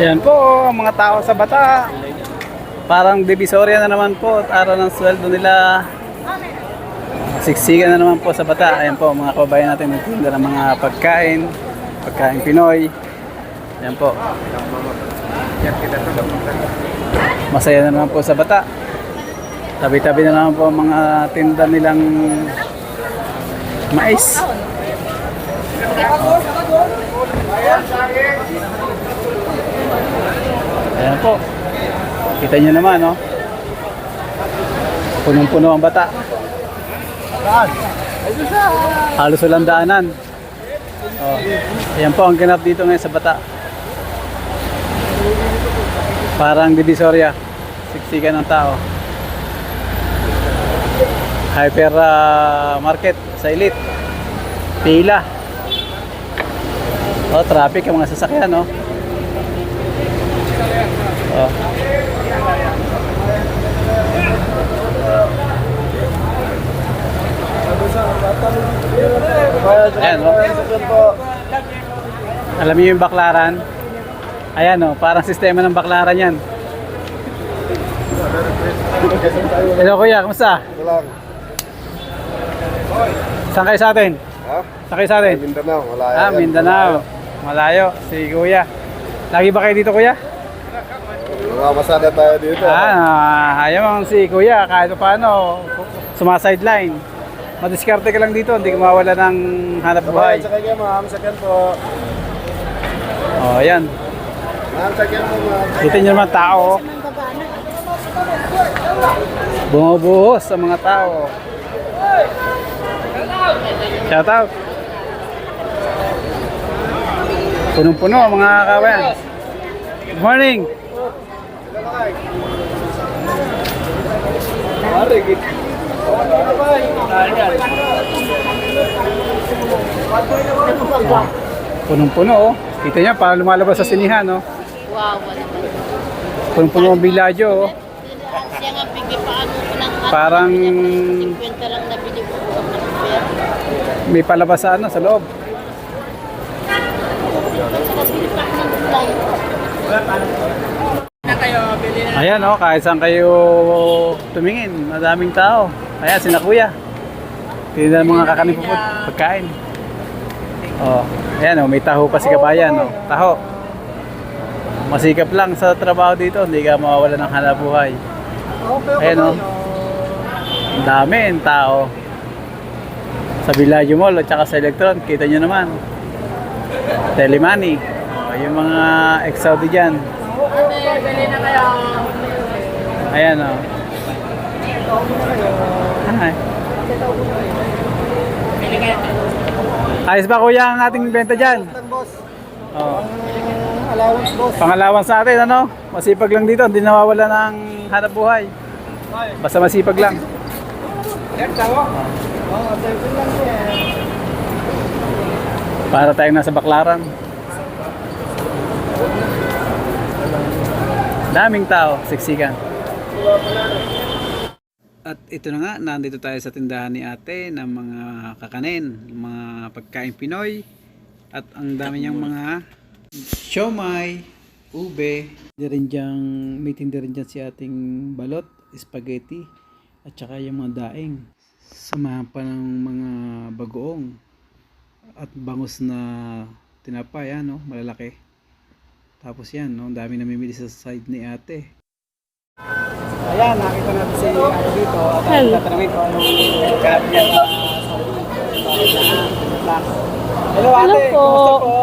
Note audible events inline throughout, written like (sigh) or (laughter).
Yan po, ang mga tao sa bata. Parang divisoria na naman po at araw ng sweldo nila. Siksikan na naman po sa bata. Ayan po, mga kababayan natin nagtinda ng mga pagkain, pagkain Pinoy. Ayan po. Masaya na naman po sa bata. Tabi-tabi na naman po ang mga tinda nilang mais. Po. Kita nyo naman, no? Punong-puno ang bata. Halos walang daanan. Oh. Ayan po ang ganap dito ngayon sa bata. Parang divisoria. Siksikan ng tao. Hyper ah, market sa elite. Pila. Oh, traffic ang mga sasakyan, no? Oh. Ayan, oh. Alam niyo yung baklaran? Ayan, oh, parang sistema ng baklaran yan. Hello kuya, kamusta? Ito lang. Saan kayo sa atin? Ha? Saan kayo sa atin? Mindanao. Wala Ah. Mindanao. Malayo. Si kuya. Lagi ba kayo dito kuya? Mamasada tayo dito. Ah, ayaw si kuya. Kahit pa paano, sumasideline. Madiskarte ka lang dito, hindi ka mawala ng hanap buhay. Sabay, sakay kayo ma'am. Sakyan po. Oh, ayan. Ma'am, sakyan po ma'am. Kita nyo naman tao. Bumubuhos sa mga tao. Shout out. Punong-puno mga kawayan. Good morning. Punong-puno oh. Kita niya parang lumalabas sa sinihan oh. Wow, wala. Punong-puno ang biladyo oh. Siya nga, bigay pa ano ko ng ano, Parang 50 lang nabili ko may palabas sa ano sa loob. Pa gulay. Ayan oh, kahit saan kayo tumingin, madaming tao. Ayan, sina kuya. Tinda ng mga kakanin po pagkain. Oh, ayan oh, may taho pa si kabayan oh. Taho. Masikap lang sa trabaho dito, hindi ka mawawala ng hanap buhay. Ayan oh. Ang dami ang tao. Sa Villaggio Mall at saka sa Electron, kita nyo naman. Telemoney. Oh, yung mga ex-Saudi dyan. Ayan o. Hi. Ayos ba kuya ang ating benta dyan? Oh. Allowance boss. Pangalawan sa atin ano? Masipag lang dito, hindi nawawala ng hanap buhay. Basta masipag lang. Lang po eh. Para tayong nasa baklaran. Daming tao, siksikan. At ito na nga, nandito tayo sa tindahan ni ate ng mga kakanin, mga pagkain Pinoy. At ang dami niyang mga siomay, ube. Rin diyang, may tinda rin dyan si ating balot, spaghetti, at saka yung mga daing. Samahan pa ng mga bagoong at bangus na tinapay, ano, malalaki. Tapos yan, no, ang dami namimili sa side ni ate. Ayan, nakita natin si ate dito at Hello. tatanungin ko anong kalap niya sa Hello Hello ate, po. kumusta po?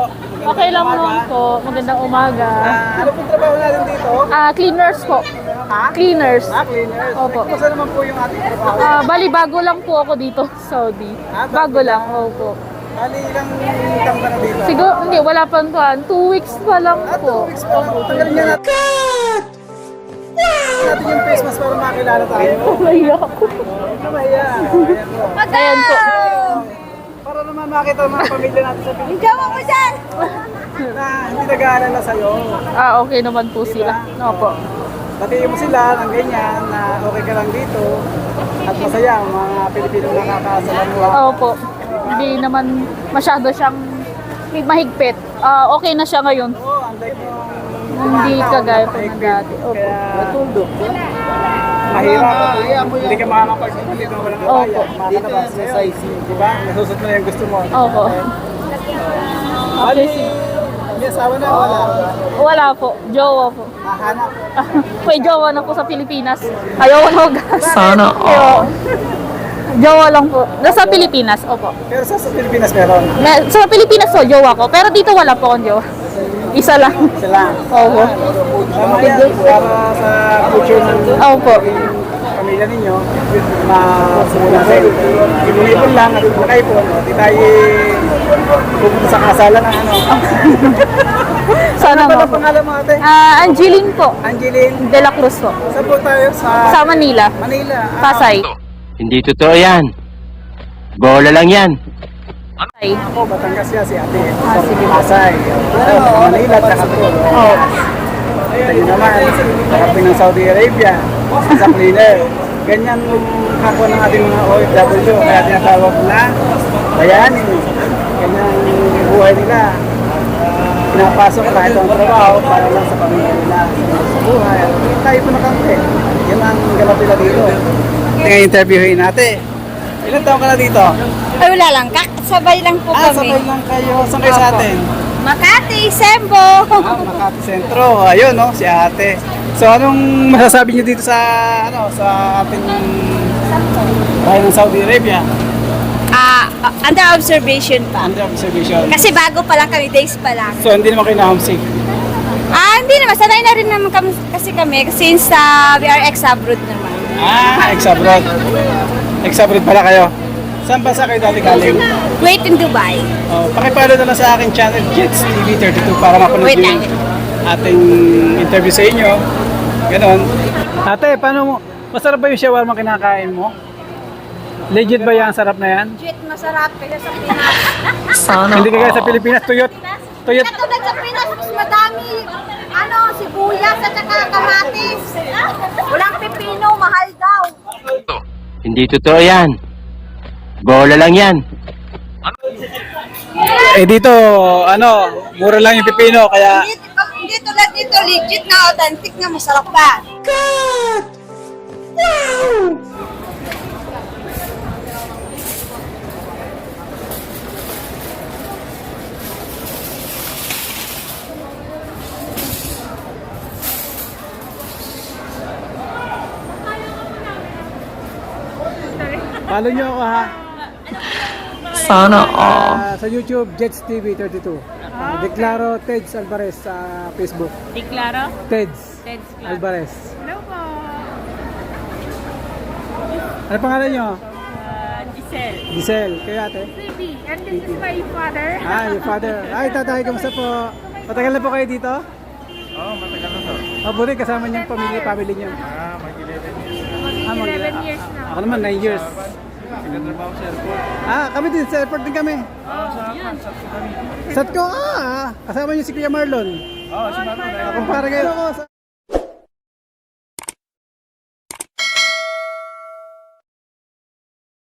Okay lang Magandang naman umaga. po. Magandang umaga. Ah, ano pong trabaho natin dito? Ah, cleaners po. Ha? Cleaners. Ah, cleaners. Opo. Kumusta naman po yung ating trabaho? Ah, bali bago lang po ako dito sa (laughs) Saudi. Ah, bago Bago lang, opo. Bali, ilang taon ka na dito? Siguro, hindi, wala pang kuhan. Two weeks pa lang Ah, two po. weeks pa lang. Tanggalin niya natin. God! Natin yung face mask para makilala tayo. (laughs) Kaya ako. Na mahiya. Ayan po. Para naman makita ang mga pamilya natin sa Pilipinas. Ikaw mo dyan! Na hindi nag-aalala sa'yo. Ah, okay naman po sila. Opo. Batiin mo sila ng ganyan na okay ka lang dito. At masaya ang mga Pilipino nakakasalamuha. Opo. Hindi naman masyado siyang mahigpit. Ah, okay na siya ngayon. Oo, ang like mo. Hindi kagaya po ng dati. Opo. Kaya, mahirap. Hindi ka makakapag-bili kung walang Opo. kaya. Makakalabas sa size. Diba? Nasusot mo na yung gusto mo. Opo. Bali, may asawa na wala. Wala po. Jowa po. Mahanap. (laughs) May jowa na po sa Pilipinas. Ayaw na mag Sana Jowa lang po. Nasa Pilipinas, opo. Pero sa, sa Pilipinas meron. Na, sa Pilipinas po, jowa ko. Pero dito wala po akong jowa. Isa lang. Sila. Opo. Tama yan. Para sa future ng Opo. pamilya ninyo, masumula sa Ipon-ipon lang at makaipon. Di tayo pupunta sa kasalan ng ano. (laughs) Sana Ano ba po. pangalan mo ate? Ah, Angeline po. Angeline. De La Cruz po. Saan po tayo? Sa, Sa Manila. Manila. Ah, Pasay. Hindi totoo yan. Bola lang yan. Pasay. Ako, Batangas yan si ate. Ah, sige. Pasay. Sa Manila, Takapul. Oh. Tayo naman, nakapin ng Saudi Arabia. Sa cleaner. Ganyan yung kapwa ng ating mga OFW. Kaya tinatawag na bayani. Ganyan yung buhay nila. Pinapasok kahit ang trabaho para lang sa pamilya nila. Sa buhay. Tayo po nakante. Yan ang galap nila dito. Tingnan interviewin natin. Ilan taon ka na dito? Ay, wala lang. Kakasabay lang po Ah, kami. sabay lang kayo. Saan kayo sa atin? Makati, Sembo. Ah, Makati Sentro. Ayun, no, si ate. So, anong masasabi niyo dito sa, ano, sa ating bahay ng Saudi Arabia? Ah, uh, under observation pa. Under observation. Kasi bago pa lang kami, days pa lang. So, hindi naman kayo na-homesick. Ah, hindi naman. Sanay na rin naman kami, kasi kami since ah, we are ex-abroad naman. Ah, ex-abroad. Ex-abroad pala kayo. Saan bansa kayo dati galing? Wait in Dubai. Oh, pakipalo na lang sa aking channel, Jets TV 32, para mapanood Wait niyo lang. yung ating interview sa inyo. Ganon. Ate, paano mo? Masarap ba yung shawarma kinakain mo? Legit ba yan? Sarap na yan? Shit, masarap kaya sa Pinas. (laughs) Hindi kagaya sa Pilipinas, tuyot. Tuyot. Katulad sa Pinas, mas madami. Ano, sibuyas at saka kamatis. Walang pipino, mahal daw. Hindi totoo yan. Bola lang yan. Eh dito, ano, mura lang yung pipino, kaya Hindi, tulad dito, legit na authentic na masarap pa. follow nyo ako ha. Sana Ah, sa YouTube, Jets TV 32. Ah, Deklaro Teds Alvarez sa Facebook. Declaro? Teds, Teds Alvarez. Hello po. Ano pangalan nyo? Giselle. Giselle. Kayo ate? Baby, and this is my father. Ah, your father. (laughs) Ay, tatay, kamusta po? Matagal na po kayo dito? Oo, oh, matagal na po. Oh, buti kasama niyong pamilya, family niyo. Ah, mag-11 years. Ah, mag 11 years na. Ako naman, 9 years. Nagtatrabaho sa airport. Ah, kami din, sa airport din kami. Oh, yun. Satko, ah, kasama niyo si Kuya Marlon. Oo, si Marlon. Ah, kumpara kayo. Sa,